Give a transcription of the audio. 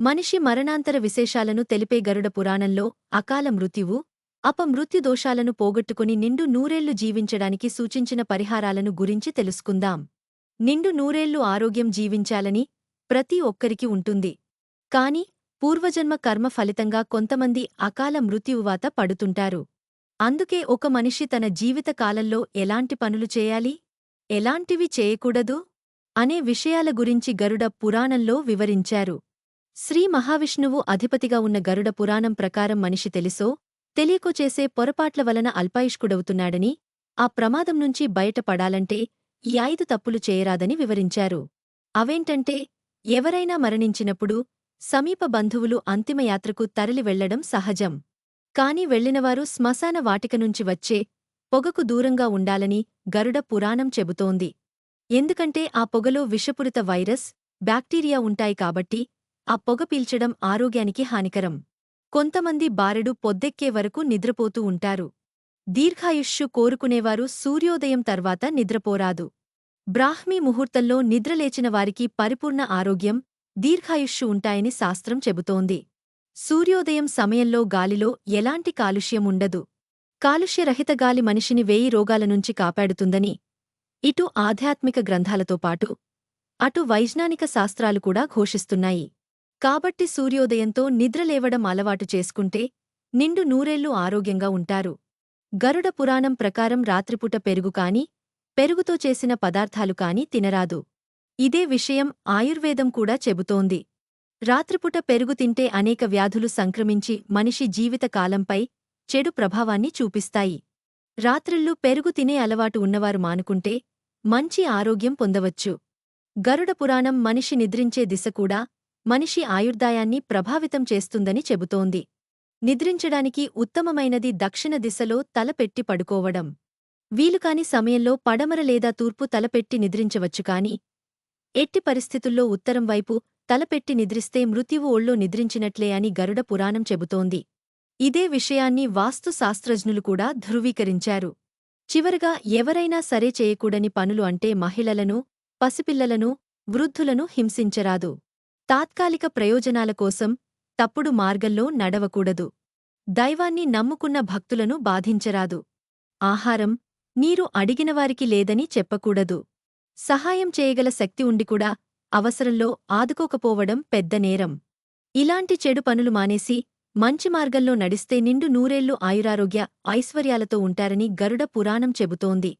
మనిషి మరణాంతర విశేషాలను తెలిపే గరుడ పురాణంలో అకాల మృత్యువు అపమృత్యుదోషాలను పోగొట్టుకుని నిండు నూరేళ్ళు జీవించడానికి సూచించిన పరిహారాలను గురించి తెలుసుకుందాం. నిండు నూరేళ్ళు ఆరోగ్యం జీవించాలని ప్రతి ఒక్కరికి ఉంటుంది. కాని పూర్వజన్మ కర్మ ఫలితంగా కొంతమంది అకాల మృత్యువాత పడుతుంటారు. అందుకే ఒక మనిషి తన జీవిత కాలంలో ఎలాంటి పనులు చేయాలి? ఎలాంటివి చేయకూడదు? అనే విషయాల గురించి గరుడ పురాణంలో వివరించారు. శ్రీ మహావిష్ణువు అధిపతిగా ఉన్న గరుడ పురాణం ప్రకారం మనిషి తెలుసో తెలియకో చేసే పొరపాట్ల వలన అల్పాయుష్కుడవుతున్నాడని ఆ ప్రమాదం నుంచి బయటపడాలంటే ఈ ఐదు తప్పులు చేయరాదని వివరించారు. అవేంటంటే ఎవరైనా మరణించినప్పుడు సమీప బంధువులు అంతిమయాత్రకు తరలి వెళ్ళడం సహజం. కాని వెళ్ళినవారు శ్మశాన వాటిక నుంచి వచ్చే పొగకు దూరంగా ఉండాలని గరుడ పురాణం చెబుతోంది. ఎందుకంటే ఆ పొగలో విషపురిత వైరస్ బ్యాక్టీరియా ఉంటాయి కాబట్టి ఆ పొగ పీల్చడం ఆరోగ్యానికి హానికరం. కొంతమంది బారెడు పొద్దెక్కే వరకు నిద్రపోతూ ఉంటారు. దీర్ఘాయుష్యు కోరుకునేవారు సూర్యోదయం తర్వాత నిద్రపోరాదు. బ్రాహ్మీ ముహూర్తంలో నిద్రలేచిన వారికి పరిపూర్ణ ఆరోగ్యం దీర్ఘాయుష్యు ఉంటాయని శాస్త్రం చెబుతోంది. సూర్యోదయం సమయంలో గాలిలో ఎలాంటి కాలుష్యం ఉండదు. కాలుష్యరహిత గాలి మనిషిని వేయి రోగాల నుంచి కాపాడుతుందని ఇటు ఆధ్యాత్మిక గ్రంథాలతో పాటు అటు వైజ్ఞానిక శాస్త్రాలు కూడా ఘోషిస్తున్నాయి. కాబట్టి సూర్యోదయంతో నిద్రలేవడం అలవాటు చేసుకుంటే నిండు నూరేళ్ళు ఆరోగ్యంగా ఉంటారు. గరుడ పురాణం ప్రకారం రాత్రిపూట పెరుగు కాని పెరుగుతో చేసిన పదార్థాలు కాని తినరాదు. ఇదే విషయం ఆయుర్వేదం కూడా చెబుతోంది. రాత్రిపూట పెరుగు తింటే అనేక వ్యాధులు సంక్రమించి మనిషి జీవితకాలంపై చెడు ప్రభావాన్ని చూపిస్తాయి. రాత్రిళ్ళు పెరుగు తినే అలవాటు ఉన్నవారు మానుకుంటే మంచి ఆరోగ్యం పొందవచ్చు. గరుడ పురాణం మనిషి నిద్రించే దిశ కూడా మనిషి ఆయుర్దాయాన్ని ప్రభావితం చేస్తుందని చెబుతోంది. నిద్రించడానికి ఉత్తమమైనది దక్షిణ దిశలో తలపెట్టి పడుకోవడం. వీలుకాని సమయంలో పడమర లేదా తూర్పు తలపెట్టి నిద్రించవచ్చు కాని ఎట్టి పరిస్థితుల్లో ఉత్తరం వైపు తలపెట్టి నిద్రిస్తే మృత్యువు ఒళ్ళో నిద్రించినట్లే అని గరుడ పురాణం చెబుతోంది. ఇదే విషయాన్ని వాస్తు శాస్త్రజ్ఞులు కూడా ధృవీకరించారు. చివరగా ఎవరైనా సరే చేయకూడని పనులు అంటే మహిళలను పసిపిల్లలను వృద్ధులను హింసించరాదు. తాత్కాలిక ప్రయోజనాల కోసం తప్పుడు మార్గంలో నడవకూడదు. దైవాన్ని నమ్ముకున్న భక్తులను బాధించరాదు. ఆహారం నీరు అడిగినవారికి లేదని చెప్పకూడదు. సహాయం చేయగల శక్తి ఉండికూడా అవసరంలో ఆదుకోకపోవడం పెద్ద నేరం. ఇలాంటి చెడు పనులు మానేసి మంచి మార్గంలో నడిస్తే నిండు నూరేళ్ళు ఆయురారోగ్య ఐశ్వర్యాలతో ఉంటారని గరుడ పురాణం చెబుతోంది.